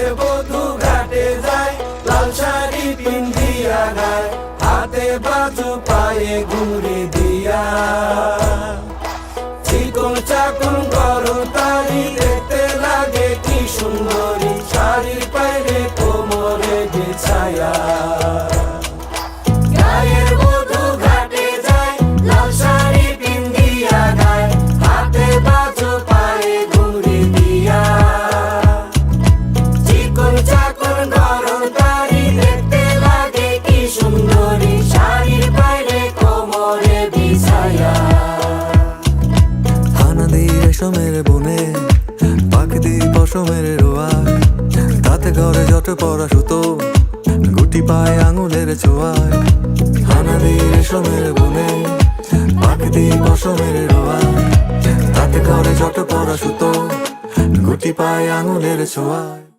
গ্রামের বধু ঘাটে যায়, লাল শাড়ি পিন্ধিয়া গায়, হাতে বাজু পায়ে ঘুরে দিয়া। চিকন চাকন করো তারি, দেখতে লাগে কি সুন্দরী, শাড়ির পায়ে কোমরে ছায়া রেশমের বনে, পাখিটি পশমের রোয়ায় তাতে ঘরে যত পড়া সুতো, গুটি পায় আঙুলের ছোঁয়ায় হানারি রেশমের বনে, পাখিটি পশমের রোয়ায় তাতে ঘরে যত পড়া সুতো, গুটি পায় আঙুলের ছোঁয়ায়